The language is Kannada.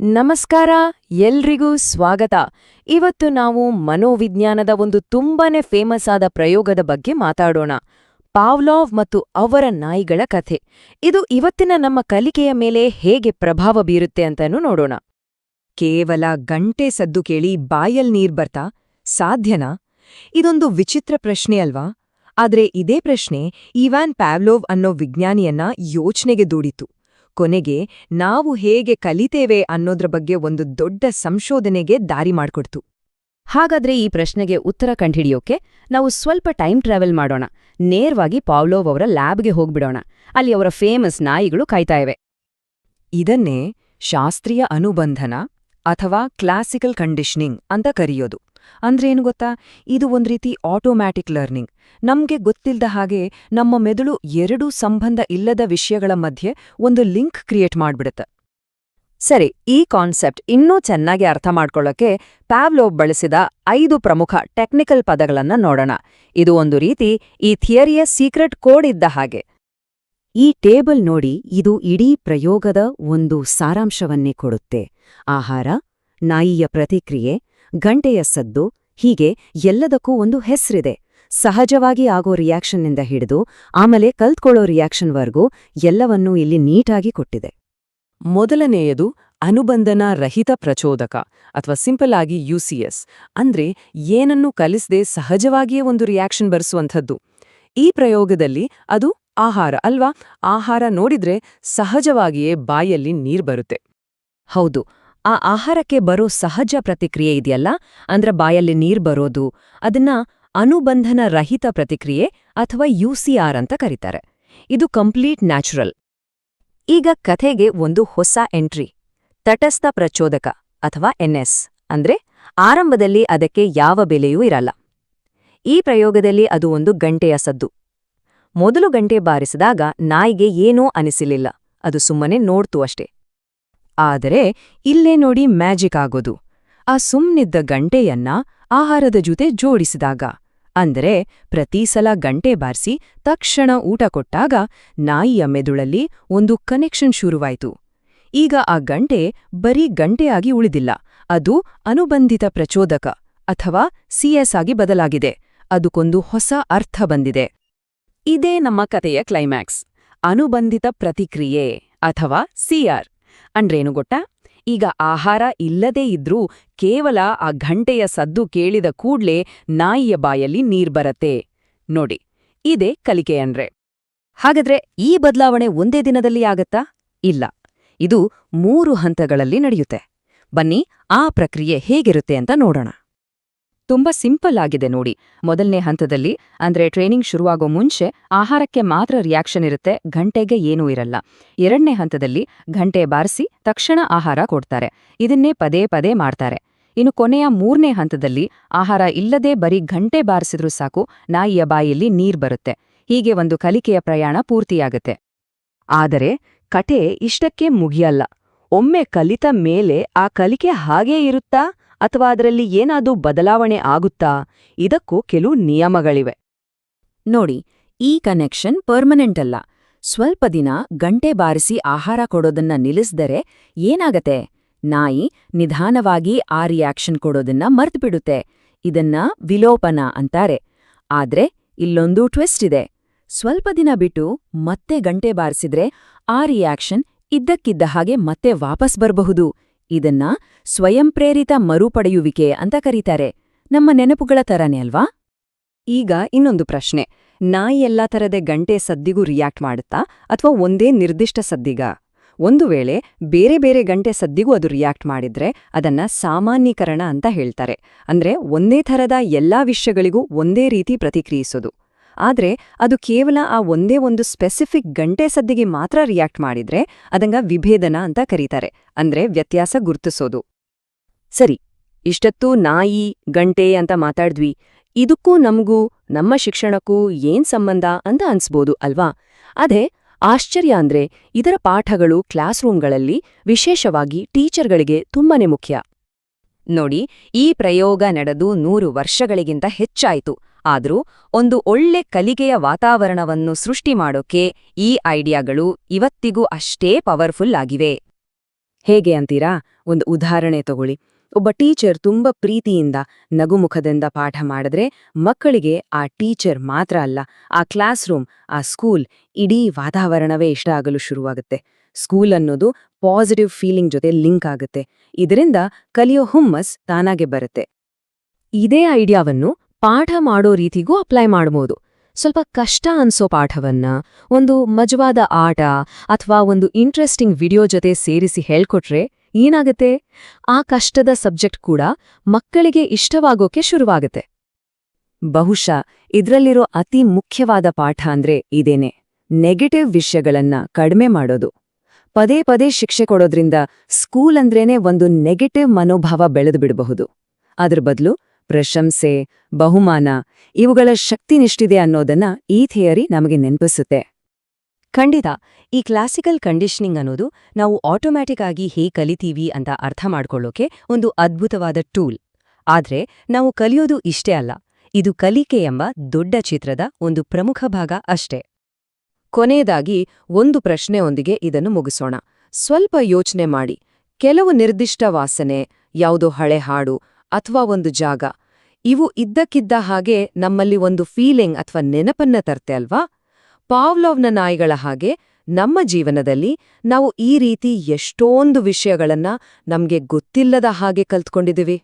ನಮಸ್ಕಾರ, ಎಲ್ರಿಗೂ ಸ್ವಾಗತ. ಇವತ್ತು ನಾವು ಮನೋವಿಜ್ಞಾನದ ಒಂದು ತುಂಬಾನೇ ಫೇಮಸ್ ಆದ ಪ್ರಯೋಗದ ಬಗ್ಗೆ ಮಾತಾಡೋಣ. ಪಾವ್ಲಾವ್ ಮತ್ತು ಅವರ ನಾಯಿಗಳ ಕಥೆ. ಇದು ಇವತ್ತಿನ ನಮ್ಮ ಕಲಿಕೆಯ ಮೇಲೆ ಹೇಗೆ ಪ್ರಭಾವ ಬೀರುತ್ತೆ ಅಂತನೂ ನೋಡೋಣ. ಕೇವಲ ಗಂಟೆ ಸದ್ದು ಕೇಳಿ ಬಾಯಲ್ ನೀರ್ ಬರ್ತಾ ಸಾಧ್ಯನಾ? ಇದೊಂದು ವಿಚಿತ್ರ ಪ್ರಶ್ನೆ ಅಲ್ವಾ? ಆದ್ರೆ ಇದೇ ಪ್ರಶ್ನೆ ಇವಾನ್ ಪ್ಯಾವ್ಲೋವ್ ಅನ್ನೋ ವಿಜ್ಞಾನಿಯನ್ನ ಯೋಚನೆಗೆ ದೂಡಿತು ಕೊನೆಗೆ ನಾವು ಹೇಗೆ ಕಲಿತೇವೆ ಅನ್ನೋದ್ರ ಬಗ್ಗೆ ಒಂದು ದೊಡ್ಡ ಸಂಶೋಧನೆಗೆ ದಾರಿ ಮಾಡ್ಕೊಡ್ತು. ಹಾಗಾದ್ರೆ ಈ ಪ್ರಶ್ನೆಗೆ ಉತ್ತರ ಕಂಡುಹಿಡಿಯೋಕೆ ನಾವು ಸ್ವಲ್ಪ ಟೈಮ್ ಟ್ರಾವೆಲ್ ಮಾಡೋಣ. ನೇರವಾಗಿ ಪಾವ್ಲೋವ್ ಅವರ ಲ್ಯಾಬ್ಗೆ ಹೋಗ್ಬಿಡೋಣ. ಅಲ್ಲಿ ಅವರ ಫೇಮಸ್ ನಾಯಿಗಳು ಕಾಯ್ತಾ ಇವೆ. ಇದನ್ನೇ ಶಾಸ್ತ್ರೀಯ ಅನುಬಂಧನ ಅಥವಾ ಕ್ಲಾಸಿಕಲ್ ಕಂಡೀಷನಿಂಗ್ ಅಂತ ಕರೆಯೋದು. ಅಂದ್ರೇನು ಗೊತ್ತಾ? ಇದು ಒಂದು ರೀತಿ ಆಟೋಮ್ಯಾಟಿಕ್ ಲರ್ನಿಂಗ್ ನಮಗೆ ಗೊತ್ತಿಲ್ಲದ ಹಾಗೆ ನಮ್ಮ ಮೆದುಳು ಎರಡೂ ಸಂಬಂಧ ಇಲ್ಲದ ವಿಷಯಗಳ ಮಧ್ಯೆ ಒಂದು ಲಿಂಕ್ ಕ್ರಿಯೇಟ್ ಮಾಡ್ಬಿಡುತ್ತೆ. ಸರಿ, ಈ ಕಾನ್ಸೆಪ್ಟ್ ಇನ್ನೂ ಚೆನ್ನಾಗಿ ಅರ್ಥ ಮಾಡ್ಕೊಳ್ಳೋಕೆ ಪ್ಯಾವ್ಲೋವ್ ಬಳಸಿದ ಐದು ಪ್ರಮುಖ ಟೆಕ್ನಿಕಲ್ ಪದಗಳನ್ನ ನೋಡೋಣ. ಇದು ಒಂದು ರೀತಿ ಈ ಥಿಯರಿಯ ಸೀಕ್ರೆಟ್ ಕೋಡ್ ಇದ್ದ ಹಾಗೆ. ಈ ಟೇಬಲ್ ನೋಡಿ ಇದು ಇಡೀ ಪ್ರಯೋಗದ ಒಂದು ಸಾರಾಂಶವನ್ನೇ ಕೊಡುತ್ತೆ. ಆಹಾರ, ನಾಯಿಯ ಪ್ರತಿಕ್ರಿಯೆ ಗಂಟೆಯ ಸದ್ದು, ಹೀಗೆ ಎಲ್ಲದಕ್ಕೂ ಒಂದು ಹೆಸರಿದೆ. ಸಹಜವಾಗಿ ಆಗೋ ರಿಯಾಕ್ಷನ್ನಿಂದ ಹಿಡಿದು, ಆಮೇಲೆ ಕಲ್ತ್ಕೊಳ್ಳೋ ರಿಯಾಕ್ಷನ್ವರೆಗೂ ಎಲ್ಲವನ್ನೂ ಇಲ್ಲಿ ನೀಟಾಗಿ ಕೊಟ್ಟಿದೆ. ಮೊದಲನೆಯದು, ಅನುಬಂಧನ ರಹಿತ ಪ್ರಚೋದಕ, ಅಥವಾ ಸಿಂಪಲ್ ಆಗಿ ಯುಸಿಎಸ್. ಅಂದ್ರೆ ಏನನ್ನು ಕಲಿಸದೆ ಸಹಜವಾಗಿಯೇ ಒಂದು ರಿಯಾಕ್ಷನ್ ಬರೆಸುವಂಥದ್ದು. ಈ ಪ್ರಯೋಗದಲ್ಲಿ ಅದು ಆಹಾರ ಅಲ್ವಾ? ಆಹಾರ ನೋಡಿದ್ರೆ ಸಹಜವಾಗಿಯೇ ಬಾಯಲ್ಲಿ ನೀರ್ ಬರುತ್ತೆ. ಹೌದು ಆ ಆಹಾರಕ್ಕೆ ಬರೋ ಸಹಜ ಪ್ರತಿಕ್ರಿಯೆ ಇದೆಯಲ್ಲ? ಅಂದ್ರೆ ಬಾಯಲ್ಲಿ ನೀರ್ ಬರೋದು, ಅದನ್ನ ಅನುಬಂಧನ ರಹಿತ ಪ್ರತಿಕ್ರಿಯೆ ಅಥವಾ ಯುಸಿಆರ್ ಅಂತ ಕರೀತಾರೆ. ಇದು ಕಂಪ್ಲೀಟ್ ನ್ಯಾಚುರಲ್. ಈಗ ಕಥೆಗೆ ಒಂದು ಹೊಸ ಎಂಟ್ರಿ. ತಟಸ್ಥ ಪ್ರಚೋದಕ ಅಥವಾ ಎನ್ಎಸ್ ಅಂದ್ರೆ ಆರಂಭದಲ್ಲಿ ಅದಕ್ಕೆ ಯಾವ ಬೆಲೆಯೂ ಇರಲ್ಲ. ಈ ಪ್ರಯೋಗದಲ್ಲಿ ಅದು ಒಂದು ಗಂಟೆಯ ಸದ್ದು. ಮೊದಲು ಗಂಟೆ ಬಾರಿಸಿದಾಗ ನಾಯಿಗೆ ಏನೂ ಅನಿಸಲಿಲ್ಲ. ಅದು ಸುಮ್ಮನೆ ನೋಡ್ತು ಅಷ್ಟೇ. ಆದರೆ ಇಲ್ಲೇ ನೋಡಿ ಮ್ಯಾಜಿಕ್ ಆಗೋದು. ಆ ಸುಮ್ನಿದ್ದ ಗಂಟೆಯನ್ನ ಆಹಾರದ ಜೊತೆ ಜೋಡಿಸಿದಾಗ, ಅಂದರೆ ಪ್ರತಿ ಸಲ ಗಂಟೆ ಬಾರಿಸಿ ತಕ್ಷಣ ಊಟ ಕೊಟ್ಟಾಗ ನಾಯಿಯ ಮೆದುಳಲ್ಲಿ ಒಂದು ಕನೆಕ್ಷನ್ ಶುರುವಾಯಿತು. ಈಗ ಆ ಗಂಟೆ ಬರೀ ಗಂಟೆಯಾಗಿ ಉಳಿದಿಲ್ಲ. ಅದು ಅನುಬಂಧಿತ ಪ್ರಚೋದಕ ಅಥವಾ ಸಿಎಸ್ ಆಗಿ ಬದಲಾಗಿದೆ. ಅದಕ್ಕೊಂದು ಹೊಸ ಅರ್ಥ ಬಂದಿದೆ. ಇದೇ ನಮ್ಮ ಕಥೆಯ ಕ್ಲೈಮ್ಯಾಕ್ಸ್ ಅನುಬಂಧಿತ ಪ್ರತಿಕ್ರಿಯೆ ಅಥವಾ ಸಿಆರ್ ಅಂದ್ರೇನು ಗೊತ್ತಾ? ಈಗ ಆಹಾರ ಇಲ್ಲದೇ ಇದ್ರೂ ಕೇವಲ ಆ ಘಂಟೆಯ ಸದ್ದು ಕೇಳಿದ ಕೂಡ್ಲೇ ನಾಯಿಯ ಬಾಯಲ್ಲಿ ನೀರ್ ಬರತ್ತೆ. ನೋಡಿ, ಇದೇ ಕಲಿಕೆ ಅಂದ್ರೆ. ಹಾಗಾದ್ರೆ ಈ ಬದಲಾವಣೆ ಒಂದೇ ದಿನದಲ್ಲಿ ಆಗತ್ತಾ? ಇಲ್ಲ, ಇದು ಮೂರು ಹಂತಗಳಲ್ಲಿ ನಡೆಯುತ್ತೆ. ಬನ್ನಿ, ಆ ಪ್ರಕ್ರಿಯೆ ಹೇಗಿರುತ್ತೆ ಅಂತ ನೋಡೋಣ. ತುಂಬಾ ಸಿಂಪಲ್ ಆಗಿದೆ ನೋಡಿ. ಮೊದಲನೇ ಹಂತದಲ್ಲಿ, ಅಂದ್ರೆ ಟ್ರೈನಿಂಗ್ ಶುರುವಾಗೋ ಮುಂಚೆ ಆಹಾರಕ್ಕೆ ಮಾತ್ರ ರಿಯಾಕ್ಷನ್ ಇರುತ್ತೆ, ಘಂಟೆಗೆ ಏನೂ ಇರಲ್ಲ. ಎರಡನೇ ಹಂತದಲ್ಲಿ ಘಂಟೆ ಬಾರಿಸಿ ತಕ್ಷಣ ಆಹಾರ ಕೊಡ್ತಾರೆ. ಇದನ್ನೇ ಪದೇ ಪದೇ ಮಾಡ್ತಾರೆ. ಇನ್ನು ಕೊನೆಯ ಮೂರನೇ ಹಂತದಲ್ಲಿ ಆಹಾರ ಇಲ್ಲದೆ ಬರೀ ಘಂಟೆ ಬಾರಿಸಿದ್ರೂ ಸಾಕು, ನಾಯಿಯ ಬಾಯಿಯಲ್ಲಿ ನೀರ್ ಬರುತ್ತೆ. ಹೀಗೆ ಒಂದು ಕಲಿಕೆಯ ಪ್ರಯಾಣ ಪೂರ್ತಿಯಾಗುತ್ತೆ. ಆದರೆ ಕಟೆ ಇಷ್ಟಕ್ಕೆ ಮುಗಿಯಲ್ಲ. ಒಮ್ಮೆ ಕಲಿತ ಮೇಲೆ ಆ ಕಲಿಕೆ ಹಾಗೇ ಇರುತ್ತಾ? ಅಥವಾ ಅದರಲ್ಲಿ ಏನಾದ್ರೂ ಬದಲಾವಣೆ ಆಗುತ್ತಾ? ಇದಕ್ಕೂ ಕೆಲವು ನಿಯಮಗಳಿವೆ. ನೋಡಿ, ಈ ಕನೆಕ್ಷನ್ ಪರ್ಮನೆಂಟ್ ಅಲ್ಲ. ಸ್ವಲ್ಪ ದಿನ ಗಂಟೆ ಬಾರಿಸಿ ಆಹಾರ ಕೊಡೋದನ್ನ ನಿಲ್ಲಿಸಿದರೆ ಏನಾಗತ್ತೆ? ನಾಯಿ ನಿಧಾನವಾಗಿ ಆ ರಿಯಾಕ್ಷನ್ ಕೊಡೋದನ್ನ ಮರ್ತ್ಬಿಡುತ್ತೆ. ಇದನ್ನ ವಿಲೋಪನ ಅಂತಾರೆ. ಆದ್ರೆ ಇಲ್ಲೊಂದು ಟ್ವಿಸ್ಟ್ ಇದೆ. ಸ್ವಲ್ಪ ದಿನ ಬಿಟ್ಟು ಮತ್ತೆ ಗಂಟೆ ಬಾರಿಸಿದ್ರೆ ಆ ರಿಯಾಕ್ಷನ್ ಇದ್ದಕ್ಕಿದ್ದ ಹಾಗೆ ಮತ್ತೆ ವಾಪಸ್ ಬರಬಹುದು. ಇದನ್ನ ಸ್ವಯಂಪ್ರೇರಿತ ಮರುಪಡೆಯುವಿಕೆ ಅಂತ ಕರೀತಾರೆ. ನಮ್ಮ ನೆನಪುಗಳ ತರನೇ ಅಲ್ವಾ? ಈಗ ಇನ್ನೊಂದು ಪ್ರಶ್ನೆ. ನಾಯಿ ಎಲ್ಲಾ ಥರದೇ ಗಂಟೆ ಸದ್ದಿಗೂ ರಿಯಾಕ್ಟ್ ಮಾಡುತ್ತಾ ಅಥವಾ ಒಂದೇ ನಿರ್ದಿಷ್ಟ ಸದ್ದಿಗ? ಒಂದು ವೇಳೆ ಬೇರೆ ಬೇರೆ ಗಂಟೆ ಸದ್ದಿಗೂ ಅದು ರಿಯಾಕ್ಟ್ ಮಾಡಿದ್ರೆ ಅದನ್ನ ಸಾಮಾನ್ಯೀಕರಣ ಅಂತ ಹೇಳ್ತಾರೆ. ಅಂದ್ರೆ ಒಂದೇ ಥರದ ಎಲ್ಲಾ ವಿಷಯಗಳಿಗೂ ಒಂದೇ ರೀತಿ ಪ್ರತಿಕ್ರಿಯಿಸೋದು. ಆದ್ರೆ ಅದು ಕೇವಲ ಆ ಒಂದೇ ಒಂದು ಸ್ಪೆಸಿಫಿಕ್ ಗಂಟೆ ಸದ್ದಿಗೆ ಮಾತ್ರ ರಿಯಾಕ್ಟ್ ಮಾಡಿದ್ರೆ ಅದಂಗ ವಿಭೇದನ ಅಂತ ಕರೀತಾರೆ. ಅಂದ್ರೆ ವ್ಯತ್ಯಾಸ ಗುರ್ತಿಸೋದು. ಸರಿ, ಇಷ್ಟತ್ತೂ ನಾಯಿ, ಗಂಟೆ ಅಂತ ಮಾತಾಡ್ದ್ವಿ. ಇದಕ್ಕೂ ನಮಗೂ, ನಮ್ಮ ಶಿಕ್ಷಣಕ್ಕೂ ಏನ್ ಸಂಬಂಧ ಅಂತ ಅನ್ಸ್ಬೋದು ಅಲ್ವಾ? ಅದೇ ಆಶ್ಚರ್ಯ ಅಂದ್ರೆ ಇದರ ಪಾಠಗಳು ಕ್ಲಾಸ್ ರೂಮ್ಗಳಲ್ಲಿ ವಿಶೇಷವಾಗಿ ಟೀಚರ್ಗಳಿಗೆ ತುಂಬಾನೇ ಮುಖ್ಯ. ನೋಡಿ, ಈ ಪ್ರಯೋಗ ನಡೆದು ನೂರು ವರ್ಷಗಳಿಗಿಂತ ಹೆಚ್ಚಾಯಿತು. ಆದ್ರೂ ಒಂದು ಒಳ್ಳೆ ಕಲಿಕೆಯ ವಾತಾವರಣವನ್ನು ಸೃಷ್ಟಿ ಮಾಡೋಕೆ ಈ ಐಡಿಯಾಗಳು ಇವತ್ತಿಗೂ ಅಷ್ಟೇ ಪವರ್ಫುಲ್ ಆಗಿವೆ. ಹೇಗೆ ಅಂತೀರಾ? ಒಂದು ಉದಾಹರಣೆ ತಗೊಳ್ಳಿ. ಒಬ್ಬ ಟೀಚರ್ ತುಂಬಾ ಪ್ರೀತಿಯಿಂದ ನಗುಮುಖದಿಂದ ಪಾಠ ಮಾಡಿದ್ರೆ ಮಕ್ಕಳಿಗೆ ಆ ಟೀಚರ್ ಮಾತ್ರ ಅಲ್ಲ, ಆ ಕ್ಲಾಸ್ ರೂಮ್ ಆ ಸ್ಕೂಲ್ ಇಡೀ ವಾತಾವರಣವೇ ಇಷ್ಟ ಆಗಲು ಶುರುವಾಗುತ್ತೆ. ಸ್ಕೂಲ್ ಅನ್ನೋದು ಪಾಸಿಟಿವ್ ಫೀಲಿಂಗ್ ಜೊತೆ ಲಿಂಕ್ ಆಗುತ್ತೆ. ಇದರಿಂದ ಕಲಿಯೋ ಹುಮ್ಮಸ್ ತಾನಾಗೆ ಬರುತ್ತೆ. ಇದೇ ಐಡಿಯಾವನ್ನು ಪಾಠ ಮಾಡೋ ರೀತಿಗೂ ಅಪ್ಲೈ ಮಾಡ್ಬೋದು. ಸ್ವಲ್ಪ ಕಷ್ಟ ಅನ್ಸೋ ಪಾಠವನ್ನ, ಒಂದು ಮಜವಾದ ಆಟ ಅಥವಾ ಒಂದು ಇಂಟ್ರೆಸ್ಟಿಂಗ್ ವಿಡಿಯೋ ಜೊತೆ ಸೇರಿಸಿ ಹೇಳ್ಕೊಟ್ರೆ ಏನಾಗತ್ತೆ? ಆ ಕಷ್ಟದ ಸಬ್ಜೆಕ್ಟ್ ಕೂಡ ಮಕ್ಕಳಿಗೆ ಇಷ್ಟವಾಗೋಕೆ ಶುರುವಾಗತ್ತೆ. ಬಹುಶಃ ಇದ್ರಲ್ಲಿರೋ ಅತಿ ಮುಖ್ಯವಾದ ಪಾಠ ಅಂದ್ರೆ ಇದೇನೆ ನೆಗೆಟಿವ್ ವಿಷಯಗಳನ್ನ ಕಡಿಮೆ ಮಾಡೋದು. ಪದೇ ಪದೇ ಶಿಕ್ಷೆ ಕೊಡೋದ್ರಿಂದ ಸ್ಕೂಲ್ ಅಂದ್ರೇನೆ ಒಂದು ನೆಗೆಟಿವ್ ಮನೋಭಾವ ಬೆಳೆದು ಬಿಡಬಹುದು. ಅದ್ರ ಬದಲು ಪ್ರಶಂಸೆ, ಬಹುಮಾನ, ಇವುಗಳ ಶಕ್ತಿನಿಷ್ಠಿದೆ ಅನ್ನೋದನ್ನ ಈ ಥಿಯರಿ ನಮಗೆ ನೆನಪಿಸುತ್ತೆ. ಖಂಡಿತ, ಈ ಕ್ಲಾಸಿಕಲ್ ಕಂಡೀಷನಿಂಗ್ ಅನ್ನೋದು ನಾವು ಆಟೋಮ್ಯಾಟಿಕ್ ಆಗಿ ಹೇಗೆ ಕಲಿತೀವಿ ಅಂತ ಅರ್ಥ ಮಾಡ್ಕೊಳ್ಳೋಕೆ ಒಂದು ಅದ್ಭುತವಾದ ಟೂಲ್. ಆದ್ರೆ, ನಾವು ಕಲಿಯೋದು ಇಷ್ಟೇ ಅಲ್ಲ, ಇದು ಕಲಿಕೆ ಎಂಬ ದೊಡ್ಡ ಚಿತ್ರದ ಒಂದು ಪ್ರಮುಖ ಭಾಗ ಅಷ್ಟೇ. ಕೊನೆಯದಾಗಿ, ಒಂದು ಪ್ರಶ್ನೆಯೊಂದಿಗೆ ಇದನ್ನು ಮುಗಿಸೋಣ. ಸ್ವಲ್ಪ ಯೋಚನೆ ಮಾಡಿ, ಕೆಲವು ನಿರ್ದಿಷ್ಟ ವಾಸನೆ, ಯಾವುದೋ ಹಳೆ ಹಾಡು ಅಥವಾ ಒಂದು ಜಾಗ. ಇವು ಇದ್ದಕ್ಕಿದ್ದ ಹಾಗೆ ನಮ್ಮಲ್ಲಿ ಒಂದು ಫೀಲಿಂಗ್ ಅಥವಾ ನೆನಪನ್ನ ತರ್ತೆ ಅಲ್ವಾ? ಪಾವ್ಲೋವ್ನ ನಾಯಿಗಳ ಹಾಗೆ ನಮ್ಮ ಜೀವನದಲ್ಲಿ ನಾವು ಈ ರೀತಿ ಎಷ್ಟೊಂದು ವಿಷಯಗಳನ್ನು ನಮ್ಗೆ ಗೊತ್ತಿಲ್ಲದ ಹಾಗೆ ಕಲ್ತ್ಕೊಂಡಿದ್ದೀವಿ.